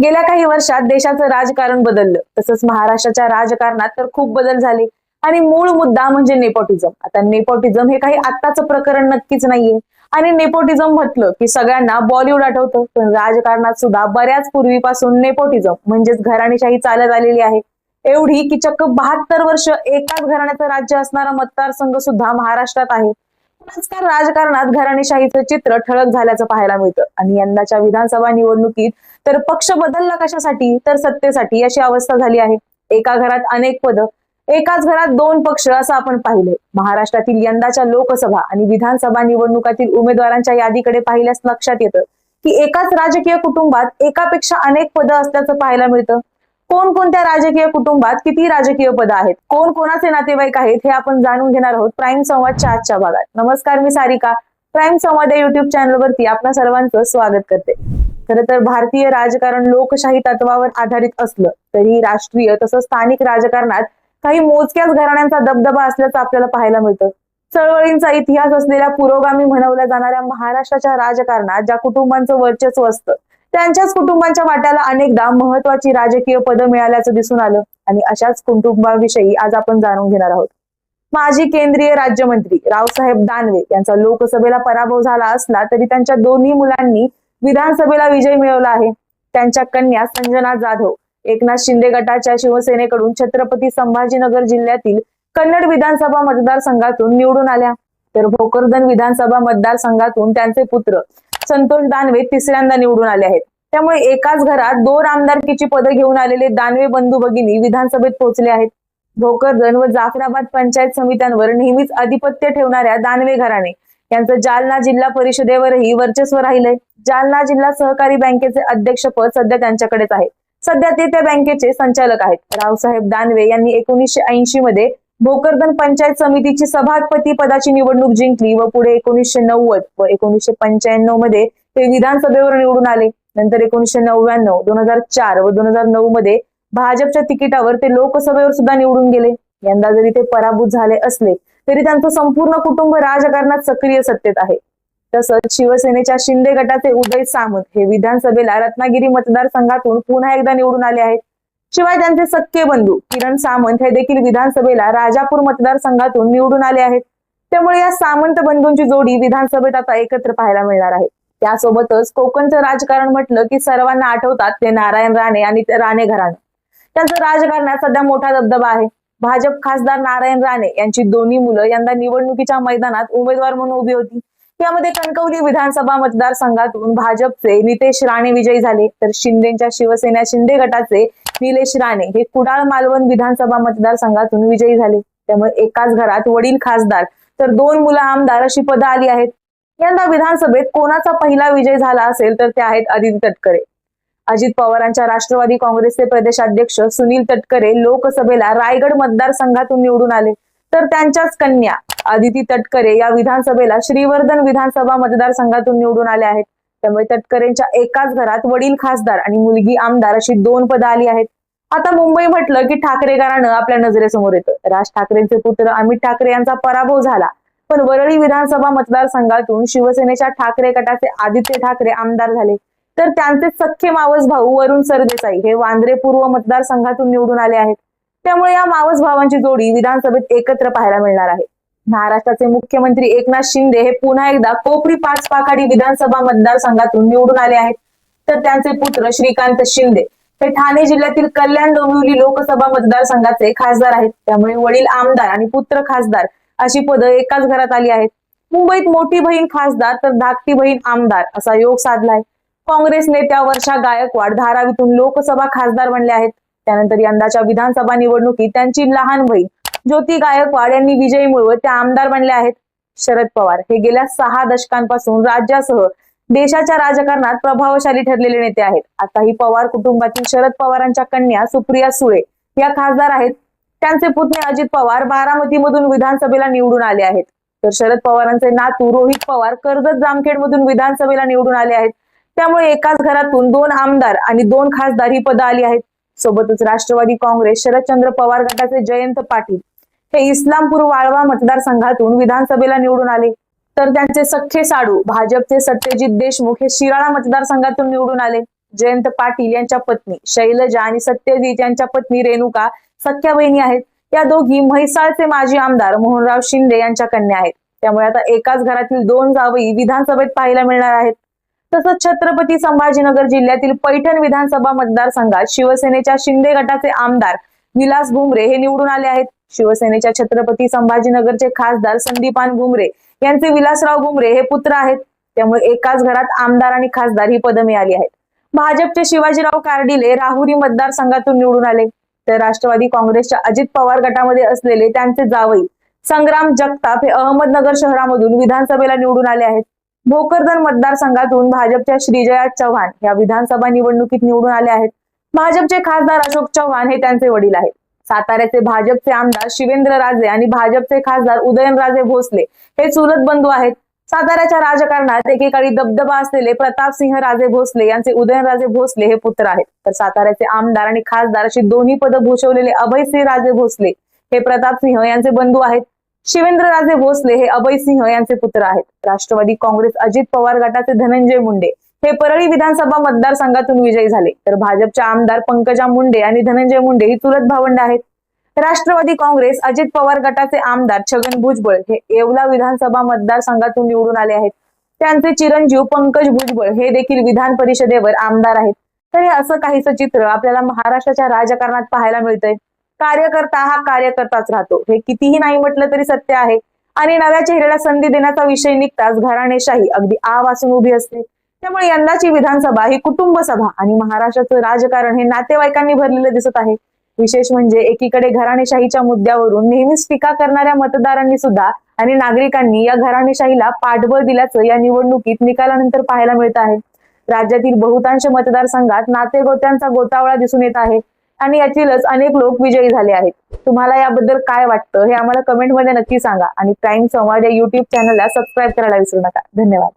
गेल्या काही वर्षात देशाचं राजकारण बदललं. तसंच महाराष्ट्राच्या राजकारणात तर खूप बदल झाले. आणि मूळ मुद्दा म्हणजे नेपोटिझम आता नेपोटिझम हे काही आत्ताचं प्रकरण नक्कीच नाहीये. आणि नेपोटिझम म्हटलं की सगळ्यांना बॉलिवूड आठवतं. पण राजकारणात सुद्धा बऱ्याच पूर्वीपासून नेपोटिझम म्हणजेच घराणेशाही चालत आलेली आहे. एवढी की चक्क बहात्तर वर्ष एकाच घराण्याचं राज्य असणारा मतदारसंघ सुद्धा महाराष्ट्रात आहे. आजकाल राजकारणात घराणेशाहीचं चित्र ठळक झाल्याचं पाहायला मिळतं. आणि यंदाच्या विधानसभा निवडणुकीत तर पक्ष बदलला कशासाठी? तर सत्तेसाठी अशी अवस्था झाली आहे. एका घरात अनेक पद एकाच घरात दोन पक्ष असं आपण पाहिले महाराष्ट्रातील यंदाच्या लोकसभा आणि विधानसभा निवडणुकातील उमेदवारांच्या यादीकडे पाहिल्यास लक्षात येतं की एकाच राजकीय कुटुंबात एकापेक्षा अनेक पदं असल्याचं पाहायला मिळतं. कोणकोणत्या राजकीय कुटुंबात किती राजकीय पद आहेत? कोण कोणाचे नातेवाईक आहेत? हे आपण जाणून घेणार आहोत प्राईम संवादच्या आजच्या भागात. नमस्कार मी सारिका. प्राईम संवाद या युट्यूब चॅनलवरती आपल्या सर्वांचं स्वागत करते. खरं तर भारतीय राजकारण लोकशाही तत्वावर आधारित असलं तरी राष्ट्रीय तसंच स्थानिक राजकारणात काही मोजक्याच घराण्यांचा दबदबा असल्याचं आपल्याला पाहायला मिळतं. चळवळींचा इतिहास असलेल्या पुरोगामी म्हणवल्या जाणाऱ्या महाराष्ट्राच्या राजकारणात ज्या कुटुंबांचं वर्चस्व असतं त्यांच्याच कुटुंबांच्या वाट्याला अनेकदा महत्वाची राजकीय पदं मिळाल्याचं दिसून आलं. आणि अशाच कुटुंबाविषयी आज आपण जाणून घेणार आहोत. माजी केंद्रीय राज्यमंत्री रावसाहेब दानवे यांचा लोकसभेला पराभव झाला असला तरी त्यांच्या दोन्ही मुलांनी विधानसभेला विजय मिळवला आहे. त्यांच्या कन्या संजना जाधव एकनाथ शिंदे गटाच्या शिवसेनेकडून छत्रपती संभाजीनगर जिल्ह्यातील कन्नड विधानसभा मतदारसंघातून निवडून आल्या. तर भोकरदन विधानसभा मतदारसंघातून त्यांचे पुत्र संतोष दानवे तिसऱ्यांदा निवडून आले आहेत. त्यामुळे एकाच घरात दोन आमदारकीची पदं घेऊन आलेले दानवे बंधू भगिनी विधानसभेत पोहोचले आहेत. भोकरदन व जाफराबाद पंचायत समित्यांवर नेहमीच आधिपत्य ठेवणाऱ्या दानवे घराणे यांचं जालना जिल्हा परिषदेवरही वर्चस्व राहिलंय. जालना जिल्हा सहकारी बँकेचे अध्यक्षपद सध्या त्यांच्याकडेच आहे. सध्या ते त्या बँकेचे संचालक आहेत. रावसाहेब दानवे यांनी एकोणीसशे ऐंशी मध्ये भोकरदन पंचायत समितीची सभापती पदाची निवडणूक जिंकली व पुढे एकोणीसशे नव्वद व एकोणीसशे पंच्याण्णवमध्ये ते विधानसभेवर निवडून आले. नंतर एकोणीसशे नव्याण्णव दोन हजार चार व दोन हजार नऊ मध्ये भाजपच्या तिकिटावर ते लोकसभेवर सुद्धा निवडून गेले. यंदा जरी ते पराभूत झाले असले तरी त्यांचं संपूर्ण कुटुंब राजकारणात सक्रिय सत्तेत आहे. तसंच शिवसेनेच्या शिंदे गटाचे उदय सामंत हे विधानसभेला रत्नागिरी मतदारसंघातून पुन्हा एकदा निवडून आले आहेत. शिवाय त्यांचे सख्खे बंधू किरण सामंत हे देखील विधानसभेला राजापूर मतदारसंघातून निवडून आले आहेत. त्यामुळे या सामंत बंधूंची जोडी विधानसभेत आता एकत्र पाहायला मिळणार आहे. त्यासोबतच कोकणचं राजकारण म्हटलं की सर्वांना आठवतात ते नारायण राणे आणि राणे घराणं. त्यांचं राजकारणात सध्या मोठा दबदबा आहे. भाजप खासदार नारायण राणे यांची दोन्ही मुलं यंदा निवडणुकीच्या मैदानात उमेदवार म्हणून उभी होती. यामध्ये कणकवली विधानसभा मतदारसंघातून भाजपचे नितेश राणे विजयी झाले. तर शिंदेच्या शिवसेना शिंदे गटाचे निलेश राणे हे कुडाळ मालवण विधानसभा मतदारसंघातून विजयी झाले. त्यामुळे एकाच घरात वडील खासदार. तर दोन मुलं आमदार अशी पदं आली आहेत. यंदा विधानसभेत कोणाचा पहिला विजय झाला असेल तर ते आहेत आदिती तटकरे. अजित पवारांच्या राष्ट्रवादी काँग्रेसचे प्रदेशाध्यक्ष सुनील तटकरे लोकसभेला रायगड मतदारसंघातून निवडून आले. तर त्यांच्याच कन्या आदिती तटकरे या विधानसभेला श्रीवर्धन विधानसभा मतदारसंघातून निवडून आल्या आहेत. त्यामुळे तटकरेंच्या एकाच घरात वडील खासदार आणि मुलगी आमदार अशी दोन पदं आली आहेत. आता मुंबई म्हटलं की ठाकरे घराणं आपल्या नजरेसमोर येतं. राज ठाकरेंचे पुत्र अमित ठाकरे यांचा पराभव झाला. पण वरळी विधानसभा मतदारसंघातून शिवसेनेच्या ठाकरे गटाचे आदित्य ठाकरे आमदार झाले. तर त्यांचे सख्खे मावस भाऊ वरुण सरदेसाई हे वांद्रे पूर्व मतदारसंघातून निवडून आले आहेत. त्यामुळे या मावस भावांची जोडी विधानसभेत एकत्र पाहायला मिळणार आहे. महाराष्ट्राचे मुख्यमंत्री एकनाथ शिंदे हे पुन्हा एकदा कोपरी पाच पाखाडी विधानसभा मतदारसंघातून निवडून आले आहेत. तर त्यांचे पुत्र श्रीकांत शिंदे हे ठाणे जिल्ह्यातील कल्याण डोंबिवली लोकसभा मतदारसंघाचे खासदार आहेत. त्यामुळे वडील आमदार आणि पुत्र खासदार अशी पदं एकाच घरात आली आहेत. मुंबईत मोठी बहीण खासदार तर धाकटी बहीण आमदार असा योग साधलाय काँग्रेस नेत्या वर्षा गायकवाड धारावीतून लोकसभा खासदार बनल्या आहेत. त्यानंतर यंदाच्या विधानसभा निवडणुकीत त्यांची लहान बहीण ज्योती गायकवाड यांनी विजयी मिळवत त्या आमदार बनल्या आहेत. शरद पवार हे गेल्या सहा दशकांपासून राज्यासह देशाच्या राजकारणात प्रभावशाली ठरलेले नेते आहेत. आताही पवार कुटुंबातील शरद पवारांच्या कन्या सुप्रिया सुळे या खासदार आहेत. त्यांचे पुतणे अजित पवार बारामतीमधून विधानसभेला निवडून आले आहेत. तर शरद पवारांचे नातू रोहित पवार कर्जत जामखेडमधून विधानसभेला निवडून आले आहेत. त्यामुळे एकाच घरातून दोन आमदार आणि दोन खासदार ही पदं आली आहेत. सोबतच राष्ट्रवादी काँग्रेस शरदचंद्र पवार गटाचे जयंत पाटील हे इस्लामपूर वाळवा मतदारसंघातून विधानसभेला निवडून आले. तर त्यांचे सख्खे साडू भाजपचे सत्यजित देशमुख हे शिराळा मतदारसंघातून निवडून आले. जयंत पाटील यांच्या पत्नी शैलजा आणि सत्यजित यांच्या पत्नी रेणुका सख्या बहिणी आहेत. या दोघी म्हैसाळचे माजी आमदार मोहनराव शिंदे यांच्या कन्या आहेत. त्यामुळे आता एकाच घरातील दोन जावई विधानसभेत पाहायला मिळणार आहेत. तसंच छत्रपती संभाजीनगर जिल्ह्यातील पैठण विधानसभा मतदारसंघात शिवसेनेच्या शिंदे गटाचे आमदार विलास भुमरे हे निवडून आले आहेत. शिवसेनेच्या छत्रपती संभाजीनगरचे खासदार संदीपान भुमरे यांचे विलासराव भुमरे हे पुत्र आहेत. त्यामुळे एकाच घरात आमदार आणि खासदार ही पदं मिळाली आहेत. भाजपचे शिवाजीराव कार्डिले राहुरी मतदारसंघातून निवडून आले. तर राष्ट्रवादी काँग्रेसच्या अजित पवार गटामध्ये असलेले त्यांचे जावई संग्राम जगताप हे अहमदनगर शहरामधून विधानसभेला निवडून आले आहेत. भोकरदन मतदारसंघातून भाजपच्या श्रीजया चव्हाण या विधानसभा निवडणुकीत निवडून आले आहेत. भाजपचे खासदार अशोक चव्हाण हे त्यांचे वडील आहेत. साताऱ्याचे भाजपचे आमदार शिवेंद्र राजे आणि भाजपचे खासदार उदयनराजे भोसले हे चुलत बंधू आहेत. साताऱ्याच्या राजकारणात एकेकाळी दबदबा असलेले प्रतापसिंह राजे भोसले यांचे उदयनराजे भोसले हे पुत्र आहेत. तर साताऱ्याचे आमदार आणि खासदार अशी दोन्ही पदं भूषवलेले अभयसिंह राजे भोसले हे प्रतापसिंह यांचे बंधू आहेत. शिवेंद्र राजे भोसले हे अभयसिंह यांचे पुत्र आहेत. राष्ट्रवादी काँग्रेस अजित पवार गटाचे धनंजय मुंडे हे परळी विधानसभा मतदारसंघातून विजयी झाले. तर भाजपच्या आमदार पंकजा मुंडे आणि धनंजय मुंडे ही चुलत भावंड आहेत. राष्ट्रवादी काँग्रेस अजित पवार गटाचे आमदार छगन भुजबळ हे येवला विधानसभा मतदारसंघातून निवडून आले आहेत. त्यांचे चिरंजीव पंकज भुजबळ हे देखील विधान परिषदेवर आमदार आहेत. तर हे असं काहीसं चित्र आपल्याला महाराष्ट्राच्या राजकारणात पाहायला मिळतंय. कार्यकर्ता हा कार्यकर्ताच राहतो. हे कितीही नाही म्हटलं तरी सत्य आहे. आणि नव्या चेहऱ्याला संधी देण्याचा विषय निघताच घराणेशाही अगदी आ उभी असते. त्यामुळे यंदाची विधानसभा ही कुटुंब सभा आणि महाराष्ट्राचं राजकारण हे नातेवाईकांनी भरलेलं दिसत आहे. विशेष म्हणजे एकीकडे घराणेशाहीच्या मुद्द्यावरून नेहमीच टीका करणाऱ्या मतदारांनी सुद्धा आणि नागरिकांनी या घराणेशाहीला पाठबळ दिल्याचं या निवडणुकीत निकालानंतर पाहायला मिळत आहे. राज्यातील बहुतांश मतदारसंघात नातेगोत्यांचा गोतावळा दिसून येत आहे आणि यातीलच अनेक लोक विजयी झाले आहेत. तुम्हाला याबद्दल काय वाटतं हे आम्हाला कमेंटमध्ये नक्की सांगा आणि प्राईम संवाद या युट्यूब चॅनलला सबस्क्राईब करायला विसरू नका. धन्यवाद.